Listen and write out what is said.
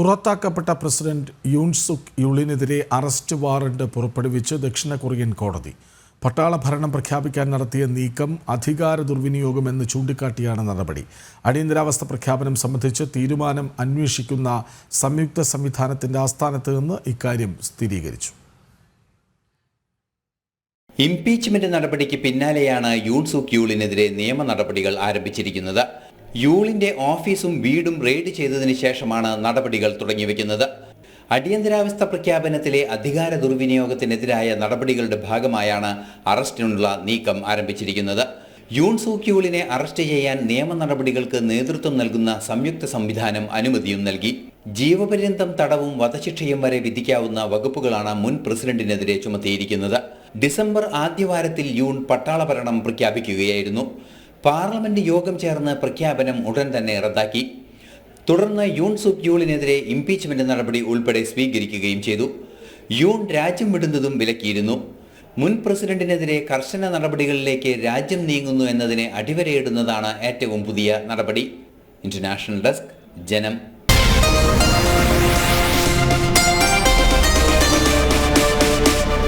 പുറത്താക്കപ്പെട്ട president Yoon Suk യുളിനെതിരെ arrest warrant പുറപ്പെടുവിച്ച് ദക്ഷിണ കൊറിയൻ കോടതി. പട്ടാള ഭരണം പ്രഖ്യാപിക്കാൻ നടത്തിയ നീക്കം അധികാര ദുർവിനിയോഗമെന്ന് ചൂണ്ടിക്കാട്ടിയാണ് നടപടി. അടിയന്തരാവസ്ഥ പ്രഖ്യാപനം സംബന്ധിച്ച് തീരുമാനം അന്വേഷിക്കുന്ന സംയുക്ത സംവിധാനത്തിന്റെ ആസ്ഥാനത്ത് നിന്ന് ഇക്കാര്യം സ്ഥിരീകരിച്ചു. ഇംപീച്ച്മെന്റ് നടപടിക്ക് പിന്നാലെയാണ് യൂൺ സൂക്ക് യൂളിനെതിരെ നിയമ നടപടികൾ ആരംഭിച്ചിരിക്കുന്നത്. യൂളിന്റെ ഓഫീസും വീടും റെയ്ഡ് ചെയ്തതിനു ശേഷമാണ് നടപടികൾ തുടങ്ങിവെക്കുന്നത്. അടിയന്തരാവസ്ഥ പ്രഖ്യാപനത്തിലെ അധികാര ദുർവിനിയോഗത്തിനെതിരായ നടപടികളുടെ ഭാഗമായാണ് അറസ്റ്റിനുള്ള നീക്കം ആരംഭിച്ചിരിക്കുന്നത്. യൂൺ സൂക്യൂളിനെ അറസ്റ്റ് ചെയ്യാൻ നിയമ നടപടികൾക്ക് നേതൃത്വം നൽകുന്ന സംയുക്ത സംവിധാനം അനുമതിയും നൽകി. ജീവപര്യന്തം തടവും വധശിക്ഷയും വരെ വിധിക്കാവുന്ന വകുപ്പുകളാണ് മുൻ പ്രസിഡന്റിനെതിരെ ചുമത്തിയിരിക്കുന്നത്. ഡിസംബർ ആദ്യവാരത്തിൽ യൂൺ പട്ടാളഭരണം പ്രഖ്യാപിക്കുകയായിരുന്നു. പാർലമെന്റ് യോഗം ചേർന്ന് പ്രഖ്യാപനം ഉടൻ തന്നെ റദ്ദാക്കി. തുടർന്ന് യൂൺ സുക് യൂളിനെതിരെ ഇംപീച്ച്മെന്റ് നടപടി ഉൾപ്പെടെ സ്വീകരിക്കുകയും ചെയ്തു. യൂൺ രാജ്യം വിടുന്നതും വിലക്കിയിരുന്നു. മുൻ പ്രസിഡന്റിനെതിരെ കർശന നടപടികളിലേക്ക് രാജ്യം നീങ്ങുന്നു എന്നതിനെ അടിവരയിടുന്നതാണ് ഏറ്റവും പുതിയ നടപടി. ഇന്റർനാഷണൽ ഡെസ്ക് ജനം.